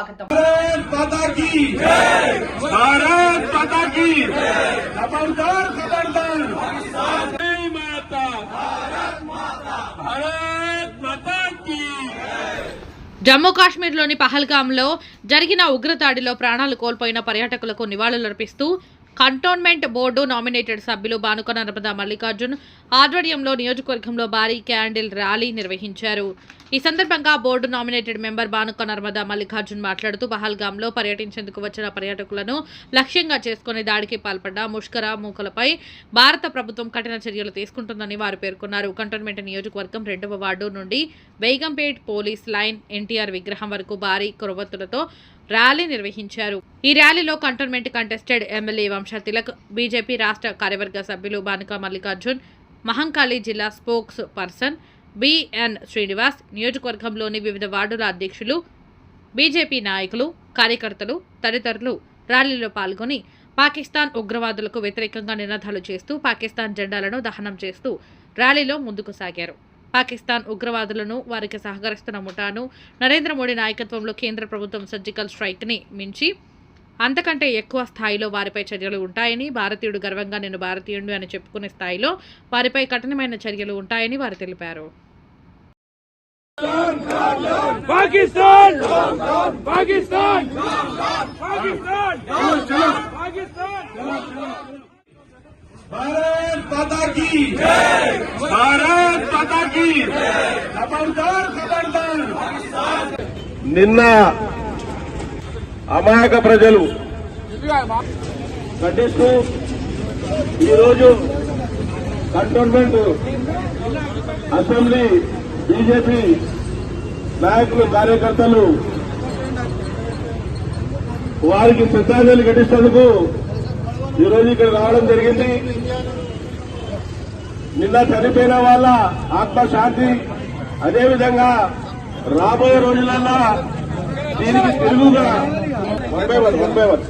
స్వాగతం. జమ్మూ కాశ్మీర్లోని పహల్గామ్లో జరిగిన ఉగ్రదాడిలో ప్రాణాలు కోల్పోయిన పర్యాటకులకు నివాళులర్పిస్తూ కంటోన్మెంట్ బోర్డు నామినేటెడ్ సభ్యులు బానుక నర్మద మల్లికార్జున్ ఆధ్వర్యంలో నియోజకవర్గంలో భారీ క్యాండిల్ ర్యాలీ నిర్వహించారు. ఈ సందర్భంగా board nominated member Banuka Narmada Mallikarjun మాట్లాడుతూ పహల్గామ్లో పర్యటించేందుకు వచ్చిన పర్యాటకులను లక్ష్యంగా చేసుకుని దాడికి పాల్పడ్డ ముష్కర మూకలపై భారత ప్రభుత్వం కఠిన చర్యలు తీసుకుంటుందని వారు పేర్కొన్నారు. కంటోన్మెంట్ నియోజకవర్గం రెండవ వార్డు నుండి బేగంపేట్ పోలీస్ లైన్ ఎన్టీఆర్ విగ్రహం వరకు భారీ కొరవత్తులతో ర్యాలీ నిర్వహించారు. ఈ ర్యాలీలో కంటోన్మెంట్ కంటెస్టెడ్ ఎమ్మెల్యే వంశ తిలక్ బీజేపీ రాష్ట్ర కార్యవర్గ సభ్యులు బానిక మల్లికార్జున్ మహంకాళి జిల్లా స్పోక్స్ పర్సన్ బిఎన్ శ్రీనివాస్ నియోజకవర్గంలోని వివిధ వార్డుల అధ్యక్షులు బీజేపీ నాయకులు కార్యకర్తలు తదితరులు ర్యాలీలో పాల్గొని పాకిస్తాన్ ఉగ్రవాదులకు వ్యతిరేకంగా నినాదాలు చేస్తూ పాకిస్తాన్ జెండాలను దహనం చేస్తూ ర్యాలీలో ముందుకు సాగారు. పాకిస్తాన్ ఉగ్రవాదులను వారికి సహకరిస్తున్న ముఠాను నరేంద్ర మోడీ నాయకత్వంలో కేంద్ర ప్రభుత్వం సర్జికల్ స్ట్రైక్ని మించి అంతకంటే ఎక్కువ స్థాయిలో వారిపై చర్యలు ఉంటాయని భారతీయుడు గర్వంగా నేను భారతీయుడు అని చెప్పుకునే స్థాయిలో వారిపై కఠినమైన చర్యలు ఉంటాయని వారు తెలిపారు. माता की भारत माता की खबरदार खबरदार నిన్న అమాయక ప్రజలు ఖండిస్తూ ఈరోజు కంటోన్మెంట్ అసెంబ్లీ బీజేపీ నాయకులు కార్యకర్తలు వారికి శ్రద్ధాంజలి ఘటిస్తేందుకు ఈరోజు ఇక్కడ రావడం జరిగింది నిన్న చనిపోయిన వాళ్ళ ఆత్మశాంతి అదేవిధంగా రాబోయే రోజులలో దీనికి తిరుగుగా one by one one by one.